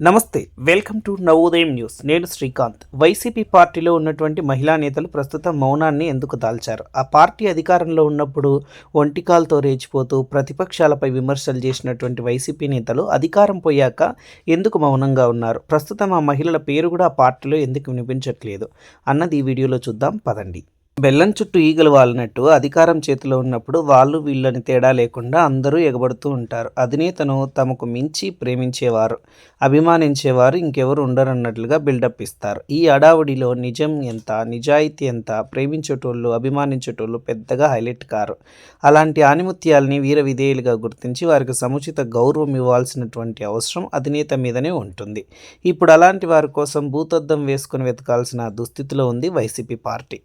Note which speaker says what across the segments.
Speaker 1: నమస్తే welcome to Navodayam news. నేను Srikanth. YCP పార్టీలో ఉన్నటువంటి మహిళా నేతలు ప్రస్తుతం మౌనాన్ని ఎందుకు దాల్చారు? ఆ పార్టీ అధికారంలో ఉన్నప్పుడు ఒంటికాలతో రేచిపోతూ ప్రతిపక్షాలపై విమర్శలు చేసినటువంటి వైసీపీ నేతలు అధికారం పోయాక ఎందుకు మౌనంగా ఉన్నారు? ప్రస్తుతం ఆ మహిళల పేరు కూడా ఆ పార్టీలో ఎందుకు వినిపించట్లేదు? అన్నది ఈ వీడియోలో చూద్దాం. పదండి. బెల్లం చుట్టూ ఈగలు వాలినట్టు అధికారం చేతిలో ఉన్నప్పుడు వాళ్ళు వీళ్ళని తేడా లేకుండా అందరూ ఎగబడుతూ ఉంటారు. అధినేతను తమకు మించి ప్రేమించేవారు అభిమానించేవారు ఇంకెవరు ఉండరన్నట్లుగా బిల్డప్ ఇస్తారు. ఈ అడావుడిలో నిజం ఎంత నిజాయితీ ఎంత ప్రేమించేటోళ్ళు అభిమానించేటోళ్ళు పెద్దగా హైలైట్ కారు. అలాంటి ఆనిముత్యాలని వీర విధేయులుగా గుర్తించి వారికి సముచిత గౌరవం ఇవ్వాల్సినటువంటి అవసరం అధినేత మీదనే ఉంటుంది. ఇప్పుడు అలాంటి వారి కోసం భూతద్దం వేసుకుని వెతకాల్సిన దుస్థితిలో ఉంది వైసీపీ పార్టీ.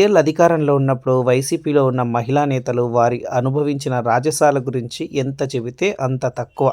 Speaker 1: ఐదేళ్ళు అధికారంలో ఉన్నప్పుడు వైసీపీలో ఉన్న మహిళా నేతలు వారి అనుభవించిన రాజసాల గురించి ఎంత చెబితే అంత తక్కువ.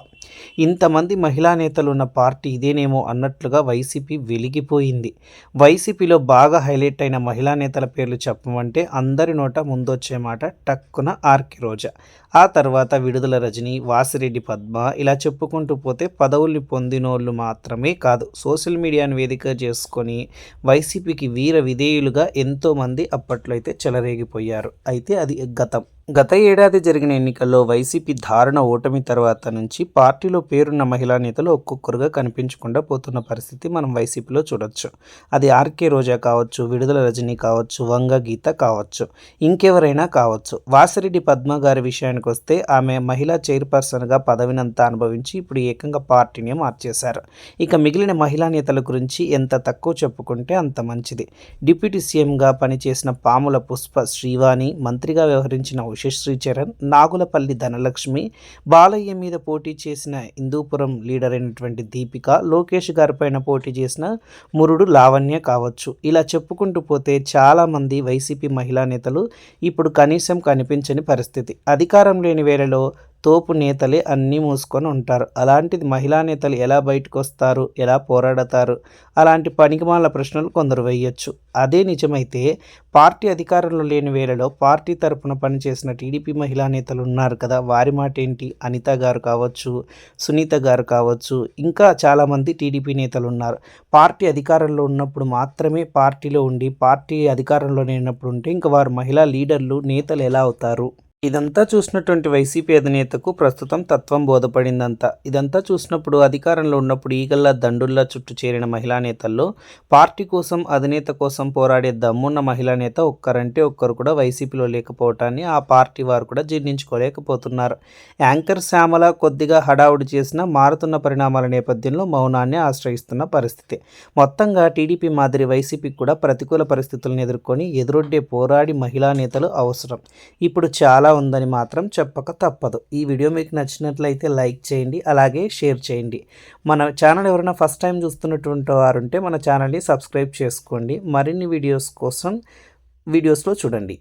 Speaker 1: ఇంతమంది మహిళా నేతలు ఉన్న పార్టీ ఇదేనేమో అన్నట్లుగా వైసీపీ వెలిగిపోయింది. వైసీపీలో బాగా హైలైట్ అయిన మహిళా నేతల పేర్లు చెప్పమంటే అందరి నోట ముందొచ్చే మాట టక్కున ఆర్కి రోజా. ఆ తర్వాత విడుదల రజని వాసిరెడ్డి పద్మ ఇలా చెప్పుకుంటూ పోతే పదవుల్ని పొందినోళ్ళు మాత్రమే కాదు సోషల్ మీడియాను వేదిక చేసుకొని వైసీపీకి వీర విధేయులుగా ఎంతోమంది అప్పట్లో అయితే చెలరేగిపోయారు. అయితే అది గతం. గత ఏడాది జరిగిన ఎన్నికల్లో వైసీపీ దారుణ ఓటమి తర్వాత నుంచి పార్టీలో పేరున్న మహిళా నేతలు ఒక్కొక్కరుగా కనిపించకుండా పోతున్న పరిస్థితి మనం వైసీపీలో చూడొచ్చు. అది ఆర్కే రోజా కావచ్చు విడుదల రజని కావచ్చు వంగ గీత కావచ్చు ఇంకెవరైనా కావచ్చు. వాసిరెడ్డి పద్మ గారి విషయానికి వస్తే ఆమె మహిళా చైర్పర్సన్గా పదవినంతా అనుభవించి ఇప్పుడు ఏకంగా పార్టీని మార్చేశారు. ఇక మిగిలిన మహిళా నేతల గురించి ఎంత తక్కువ చెప్పుకుంటే అంత మంచిది. డిప్యూటీ సీఎంగా పనిచేసిన పాముల పుష్ప శ్రీవాణి మంత్రిగా వ్యవహరించిన ఉషశ్రీ చరణ్ నాగులపల్లి ధనలక్ష్మి బాలయ్య మీద పోటీ చేసిన హిందూపురం లీడర్ అయినటువంటి దీపిక లోకేష్ గారిపైన పోటీ చేసిన మురుడు లావణ్య కావచ్చు. ఇలా చెప్పుకుంటూ పోతే చాలామంది వైసీపీ మహిళా నేతలు ఇప్పుడు కనీసం కనిపించని పరిస్థితి. అధికారం లేని వేళలో తోపు నేతలే అన్నీ మూసుకొని ఉంటారు. అలాంటిది మహిళా నేతలు ఎలా బయటకు వస్తారు ఎలా పోరాడతారు? అలాంటి పనికిమాల ప్రశ్నలు కొందరు వేయొచ్చు. అదే నిజమైతే పార్టీ అధికారంలో లేని వేళలో పార్టీ తరపున పనిచేసిన టీడీపీ మహిళా నేతలు ఉన్నారు కదా. వారి మాట ఏంటి అనిత గారు కావచ్చు సునీత గారు కావచ్చు ఇంకా చాలామంది టీడీపీ నేతలు ఉన్నారు. పార్టీ అధికారంలో ఉన్నప్పుడు మాత్రమే పార్టీలో ఉండి పార్టీ అధికారంలో లేనప్పుడు ఉంటే ఇంకా వారు మహిళా లీడర్లు నేతలు ఎలా అవుతారు? ఇదంతా చూసినటువంటి వైసీపీ అధినేతకు ప్రస్తుతం తత్వం బోధపడిందంతా. ఇదంతా చూసినప్పుడు అధికారంలో ఉన్నప్పుడు ఈగల్లా దండుల్లా చుట్టూ చేరిన మహిళా నేతల్లో పార్టీ కోసం అధినేత కోసం పోరాడే దమ్మున్న మహిళా నేత ఒక్కరంటే ఒక్కరు కూడా వైసీపీలో లేకపోవటాన్ని ఆ పార్టీ వారు కూడా జీర్ణించుకోలేకపోతున్నారు. యాంకర్ శ్యామల కొద్దిగా హడావుడి చేసిన మారుతున్న పరిణామాల నేపథ్యంలో మౌనాన్ని ఆశ్రయిస్తున్న పరిస్థితి. మొత్తంగా టీడీపీ మాదిరి వైసీపీకి కూడా ప్రతికూల పరిస్థితులను ఎదుర్కొని ఎదురొడ్డే పోరాడి మహిళా నేతలు అవసరం. ఇప్పుడు చాలా చాలా ఉందని మాత్రం చెప్పక తప్పదు. ఈ వీడియో మీకు నచ్చినట్లయితే లైక్ చేయండి అలాగే షేర్ చేయండి. మన ఛానల్ ఎవరైనా ఫస్ట్ టైం చూస్తున్నటువంటి వారు ఉంటే మన ఛానల్ని సబ్స్క్రైబ్ చేసుకోండి. మరిన్ని వీడియోస్ కోసం వీడియోస్లో చూడండి.